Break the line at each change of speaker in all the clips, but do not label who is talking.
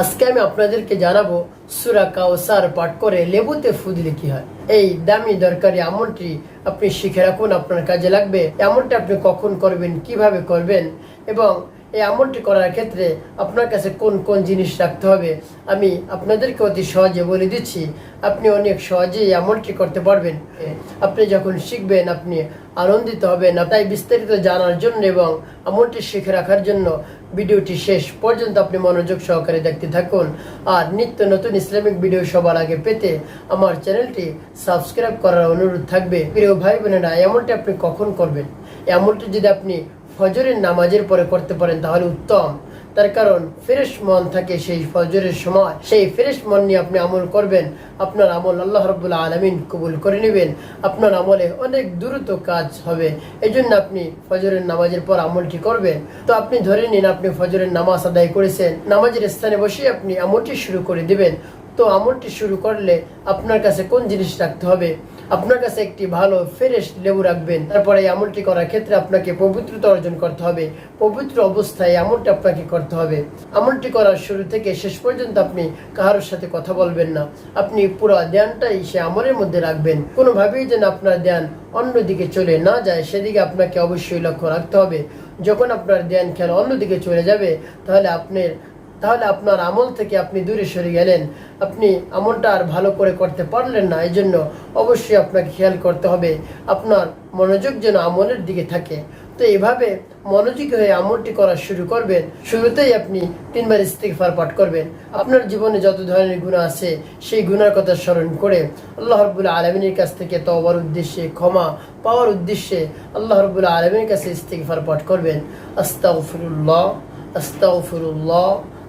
আজকে আমি আপনাদেরকে জানাব সুরা কাউসার পাঠ করে লেবুতে ফু কি হয়। এই দামি দরকারি আমলটি আপনি শিখে রাখুন, আপনার কাজে লাগবে। এমনটা আপনি কখন করবেন, কীভাবে করবেন এবং এই আমলটি করার ক্ষেত্রে আপনার কাছে কোন কোন জিনিস রাখতে হবে? আমি আপনাদেরকে অতি সহজে বলে দিচ্ছি, আপনি অনেক সহজেই আমলটি করতে পারবেন। আপনি যখন শিখবেন, আপনি আনন্দিত হবেন। তাই বিস্তারিত জানার জন্য এবং আমলটি শিখে রাখার জন্য ভিডিওটি শেষ পর্যন্ত আপনি মনোযোগ সহকারে দেখতে থাকুন। আর নিত্য নতুন ইসলামিক ভিডিও সবার আগে পেতে আমার চ্যানেলটি সাবস্ক্রাইব করার অনুরোধ থাকবে। প্রিয় ভাই বোনেরা এমনটি আপনি কখন করবেন? এমনটি যদি আপনি ফজরের নামাজের পরে করতে পারেন তাহলে উত্তম। তার কারণ, ফ্রেশ মন থাকে সেই ফজরের সময়। সেই ফ্রেশ মন নিয়ে আপনি আমল করবেন। আপনার আমল আল্লাহ রবুল্লা আলমিন কবুল করে নেবেন। আপনার আমলে অনেক দ্রুত কাজ হবে। এই জন্য আপনি ফজরের নামাজের পর আমলটি করবেন। তো আপনি ধরে নিন, আপনি ফজরের নামাজ আদায় করেছেন। নামাজের স্থানে বসে আপনি আমলটি শুরু করে দিবেন। তো আমলটি শুরু করলে আপনার কাছে কোন জিনিস রাখতে হবে? আপনার কাছে একটি ভালো ফ্রেশ লেবু রাখবেন। তারপরে আমলটি করার ক্ষেত্রে আপনাকে পবিত্রতা অর্জন করতে হবে। পবিত্র অবস্থায় আমলটি আপনাকে করতে হবে। আমলটি করার শুরু থেকে শেষ পর্যন্ত আপনি কারোর সাথে কথা বলবেন না। আপনি পুরো ধ্যানটাই সে আমলের মধ্যে রাখবেন। কোনোভাবেই যেন আপনার ধ্যান অন্যদিকে চলে না যায়, সেদিকে আপনাকে অবশ্যই লক্ষ্য রাখতে হবে। যখন আপনার ধ্যান খেয়াল অন্যদিকে চলে যাবে, তাহলে আপনার তাহলে আপনার আমল থেকে আপনি দূরে সরে গেলেন। আপনি আমলটা আর ভালো করে করতে পারলেন না এই জন্য অবশ্যই আপনাকে খেয়াল করতে হবে। আপনার মনোযোগ যেন আমলের দিকে থাকে। তো এভাবে মনোযোগী হয়ে আমলটি করা শুরু করবেন। শুরুতেই আপনি তিনবার ইস্তিগফার পাঠ করবেন। আপনার জীবনে যত ধরনের গুণা আছে, সেই গুণার কথা স্মরণ করে আল্লাহ রবুল্লা আলমিনের কাছ থেকে তবার উদ্দেশ্যে, ক্ষমা পাওয়ার উদ্দেশ্যে আল্লাহ রবুল্লা আলমিনের কাছে ইস্তিগফার পাঠ করবেন। আস্তাগফিরুল্লাহ আস্তাগফিরুল্লাহ।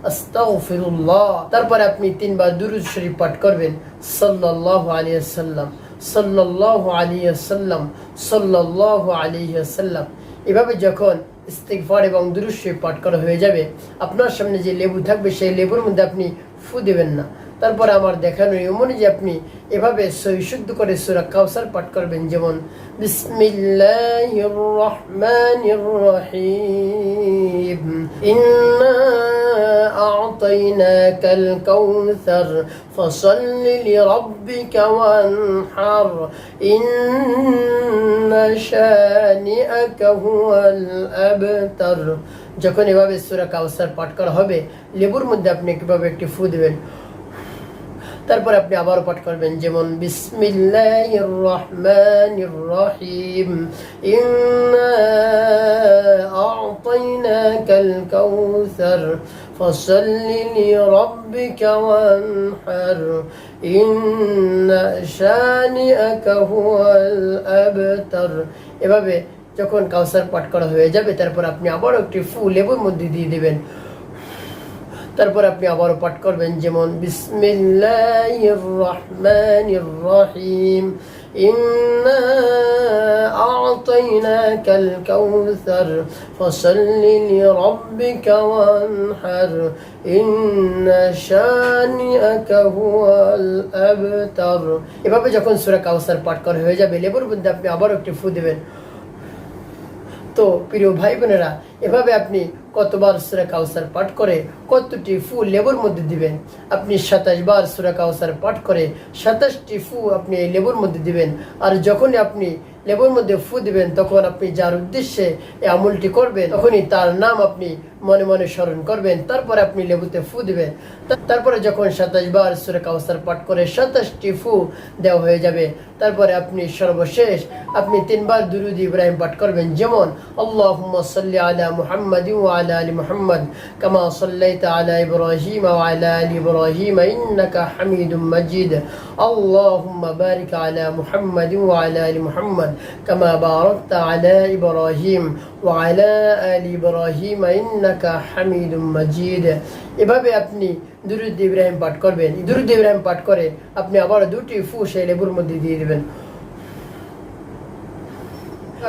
আস্তাগফিরুল্লাহ। তারপরে আপনি তিনবার দুরুদ শরীফ পাঠ করবেন। সাল্লাল্লাহু আলাইহি সাল্লাম সাল্লাল্লাহু আলাইহি সাল্লাম সাল্লাল্লাহু আলাইহি সাল্লাম এভাবে যখন ইস্তিগফার এবং দুরুদ শরীফ পাঠ করা হয়ে যাবে, আপনার সামনে যে লেবু থাকবে, সেই লেবুর মধ্যে আপনি ফু দেবেন না। তারপরে আমার দেখানো এমনই যে আপনি এভাবে সহিশুদ্ধ করে সুরা কাউসার পাঠ করবেন, যেমন, বিসমিল্লাহির রহমানির রহিম। أعطيناك الكوثر فصل لربك وانحر إن شانئك هو الأبتر যখন এভাবে সুরা কাউসার পাঠ করা হবে লেবুর মধ্যে আপনি কিভাবে একটি ফু দেবেন তারপর আপনি আবারও পাঠ করবেন যেমন বিসমিল্লাহির রহমানির রহিম ইন্না আ'তাইনাকাল কাউসার فصل لربك وانحر إن شانئك هو الأبتر এভাবে যখন কাউসার পাঠ করা হয়ে যাবে তারপর আপনি আবার একটি ফুল লেবুর মধ্যে দিয়ে দেবেন তারপর আপনি আবারও পাঠ করবেন যেমন বিসমিল্লাহির রহমানির রহিম ইন্না আ'তাইনাকাল কাউসার ফসল্লি লিরাব্বিকা ওয়ানহার ইন্না শানিআকা হুয়াল আবতার এভাবে যখন সূরা কাউসার পাঠ করা হয়ে যাবে, লেবুর মধ্যে আপনি আবারও একটি ফু দেবেন। তো প্রিয় ভাই বোনেরা এভাবে আপনি কতবার সুরা কাউসার পাঠ করে কতটি ফু লেবুর মধ্যে দিবেন? আপনি সাতাশ বার সুরা কাউসার পাঠ করে সাতাশটি ফু আপনি এই লেবুর মধ্যে দিবেন। আর যখনই আপনি লেবুর মধ্যে ফু দিবেন, তখন আপনি যার উদ্দেশ্যে এই আমলটি করবেন, তখনই তার নাম আপনি মনে মনে স্মরণ করবেন। তারপরে আপনি লেবুতে ফু দিবেন। তারপরে যখন সাতাশ বার সুরে কাউসার পাঠ করে সাতাশটি ফু দেওয়া হয়ে যাবে, তারপরে আপনি সর্বশেষ আপনি তিনবার দুরুদ ইব্রাহিম পাঠ করবেন। যেমন আল্লাহ সাল্লি আলা মুহাম্মদ وعلى آل محمد كما صليت على إبراهيم وعلى آل إبراهيم إنك حميد مجيد اللهم بارك على محمد وعلى آل محمد كما باركت على إبراهيم وعلى آل إبراهيم إنك حميد مجيد এভাবে আপনি দুরুদ ইব্রাহিম পাঠ করবেন দুরুদ ইব্রাহিম পাঠ করে আপনি আবার দুটি ফু সেই লেবুর মধ্যে দিয়ে দেবেন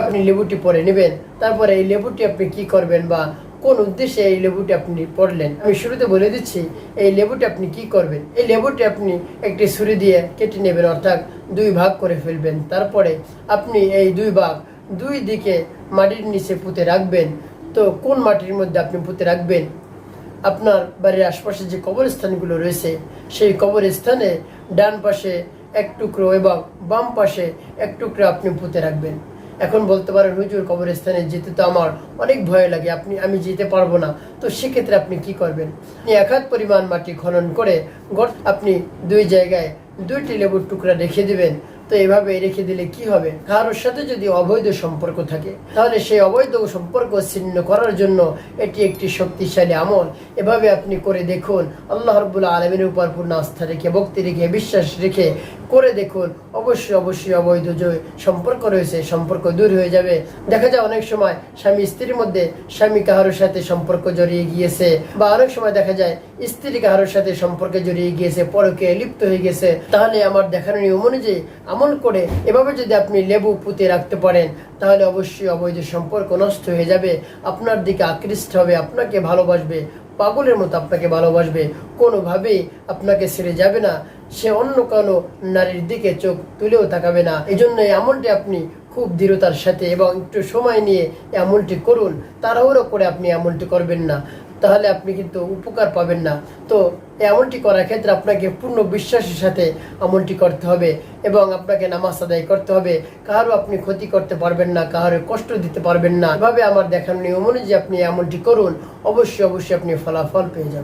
আপনি লেবুটি পরে নেবেন। তারপরে এই লেবুটি আপনি কি করবেন বা কোন উদ্দেশ্যে এই লেবুটি আপনি পড়লেন আমি শুরুতে বলে দিচ্ছি, এই লেবুটি আপনি কি করবেন? এই লেবুটি আপনি একটি ছুরি দিয়ে কেটে নেবেন, অর্থাৎ দুই ভাগ করে ফেলবেন। তারপরে আপনি এই দুই ভাগ দুই দিকে মাটির নিচে পুঁতে রাখবেন। তো কোন মাটির মধ্যে আপনি পুঁতে রাখবেন? আপনার বাড়ির আশপাশে যে কবরস্থানগুলো রয়েছে, সেই কবরস্থানে ডান পাশে এক টুকরো এবং বাম পাশে এক টুকরো আপনি পুঁতে রাখবেন। এখন বলতে পারেন হুজুর কবরস্থানে যেতে তো আমার অনেক ভয় লাগে, আপনি, আমি যেতে পারব না। তো সেক্ষেত্রে আপনি কি করবেন? আপনি এক হাত পরিমাণ মাটি খনন করে আপনি দুই জায়গায় দুইটি লেবুর টুকরা রেখে দিবেন। তো এভাবে রেখে দিলে কি হবে? কারোর সাথে যদি অবৈধ সম্পর্ক থাকে, তাহলে সেই অবৈধ সম্পর্ক ছিন্ন করার জন্য এটি একটি শক্তিশালী আমল। এভাবে আপনি করে দেখুন, আল্লাহ রব্বুল আলমীর উপর পূর্ণ আস্থা রেখে, ভক্তি রেখে, বিশ্বাস রেখে করে দেখুন। অবশ্যই অবশ্যই অবৈধ যে সম্পর্ক রয়েছে, সম্পর্ক দূর হয়ে যাবে। দেখা যায় অনেক সময় স্বামী স্ত্রীর মধ্যে স্বামী কাহারোর সাথে সম্পর্ক জড়িয়ে গিয়েছে, বা অনেক সময় দেখা যায় স্ত্রী কাহারোর সাথে সম্পর্কে জড়িয়ে গিয়েছে, পরকে লিপ্ত হয়ে গেছে। তাহলে আমার দেখানো নিয়ম অনুযায়ী আমল করে এভাবে যদি আপনি লেবু পুঁতে রাখতে পারেন, তাহলে অবশ্যই অবৈধ সম্পর্ক নষ্ট হয়ে যাবে। আপনার দিকে আকৃষ্ট হবে, আপনাকে ভালোবাসবে পাগলের মতো আপনাকে ভালোবাসবে, কোনোভাবেই আপনাকে ছেড়ে যাবে না। সে অন্য কোনো নারীর দিকে চোখ তুলেও তাকাবে না। এই জন্য এমনটি আপনি খুব দৃঢ়তার সাথে এবং একটু সময় নিয়ে এমনটি করুন। তাড়াহুড়ো করে আপনি এমনটি করবেন না। তাহলে আপনি কিন্তু উপকার পাবেন না। তো এমনটি করার ক্ষেত্রে আপনাকে পূর্ণ বিশ্বাসের সাথে আমলটি করতে হবে এবং আপনাকে নামাজ আদায় করতে হবে। কারও আপনি ক্ষতি করতে পারবেন না কারও কষ্ট দিতে পারবেন না। এভাবে আমার দেখানো নিয়ম অনুযায়ী আপনি এমনটি করুন। অবশ্যই অবশ্যই আপনি ফলাফল পেয়ে যাবেন।